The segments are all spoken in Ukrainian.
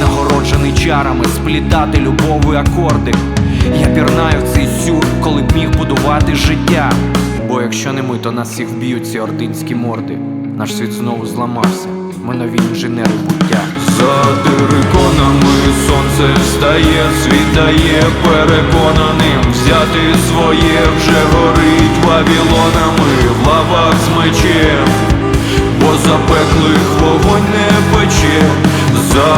нагороджений чарами, сплітати любові акорди. Я пірнаю цей сюр, коли б міг будувати життя. Бо якщо не ми, то нас всіх вб'ють ці ординські морди. Наш світ знову зламався. Ми нові інженери буття. За териконами сонце встає, світає переконаним взяти своє вже горить вавілонами в лавах з мечем, бо запеклих вогонь не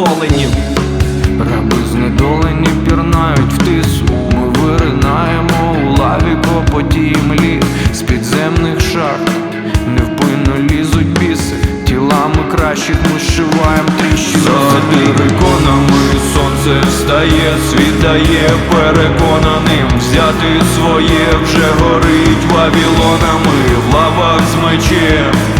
колоні золенів. Раби знедолені пірнають в тису. Ми виринаємо у лаві копоті млі з підземних шахт. Невпинно лізуть біси, тілами кращих ми зшиваєм тріщини. за териконами сонце встає, світає переконаним взяти своє вже горить вавілонами в лавах з мечем,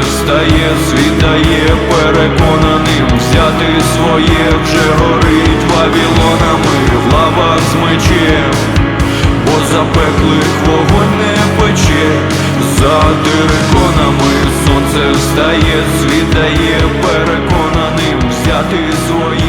встає, світає переконаним взяти своє вже горить вавілонами в з мечем, бо запеклих вогонь пече, за териконами сонце встає, світає переконаним взяти своє